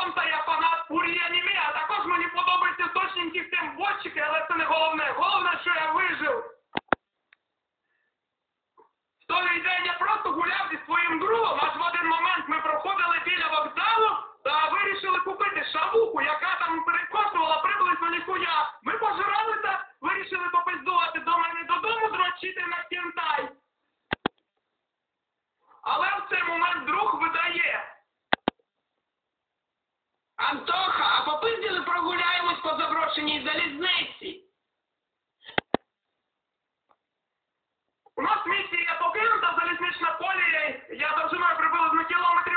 бомбаря пана Бур'яніми, а також мені подобаються доченькі тембочики, але це не головне. Головне, що я вижив. В той день я просто гуляв зі своїм другом, аж в один момент ми проходили біля вокзалу та вирішили купити шавуку, яка там перекоштувала приблизно ніхуя. Ми пожиралися, вирішили попиздувати до мене додому, дрочити на кінтай. Але в цей момент друг видає. Антоха, а попиздили прогуляємось по заброшеній залізниці. У нас місія покинута залізнична колія. Я довжиною приблизно кілометрів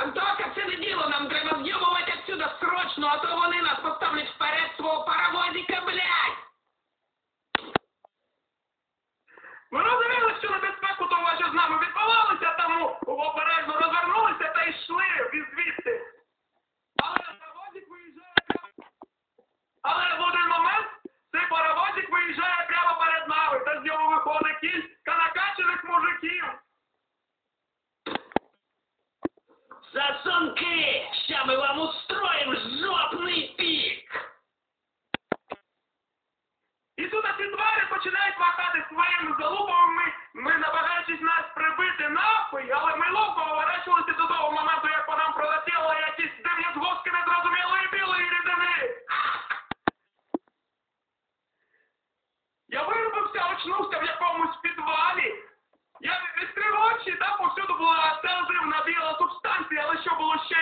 Антоха, це не діло, нам треба з'єбувати отсюда срочно, а то вони нас поставлять вперед свого паровозика, блядь! Ми розуміли, що небезпеку того, що з нами відбувалося, тому обережно розвернулися та йшли від звідти. Але паровозик виїжджає прямо. Але в один момент цей паровозик виїжджає прямо перед нами, та з нього виходить кілька накачаних мужиків. Сосунки, ща ми вам устроїм жопний пік! І тут ці твари починають махати своїми залупами. Ми намагаючись нас прибити нахуй, але ми ловко поворачувалися до того моменту, як по нам пролетіло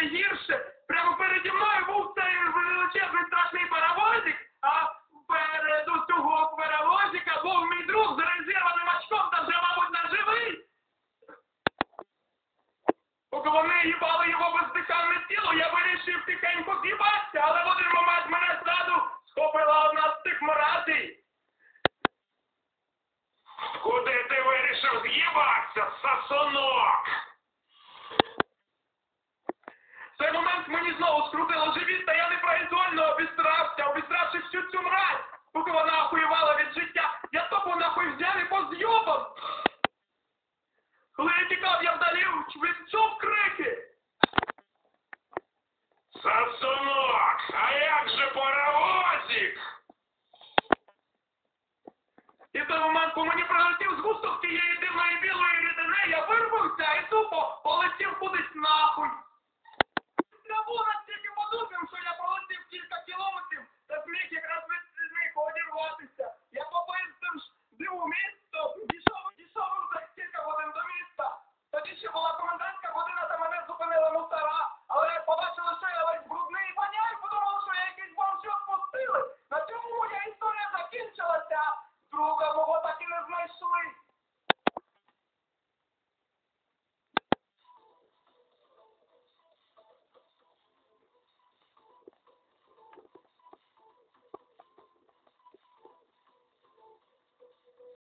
гірше, прямо переді мною був цей величезний страшний паровозик, а переду цього паровозика був мій друг з резервним очком та вже, мабуть, наживий. Поки вони їбали його бездиханне тіло, я вирішив тихенько з'їбатися, але в один момент мене ззаду схопила одна з тих мразей. Куди ти вирішив з'їбатися, сосунок? В цей момент мені знову скрутило живіт, та я непроизвольно обістрався, обістравши всю цю мразь, поки вона охуєвала від життя. Я топу нахуй взяв і позйобав. Коли я тікав, я вдалі відчув крики. Сосунок, а як же паровозик? І в той момент, коли мені прилетів згусток тієї дивної білої рідини, я вирвався і тупо полетів кудись нахуй.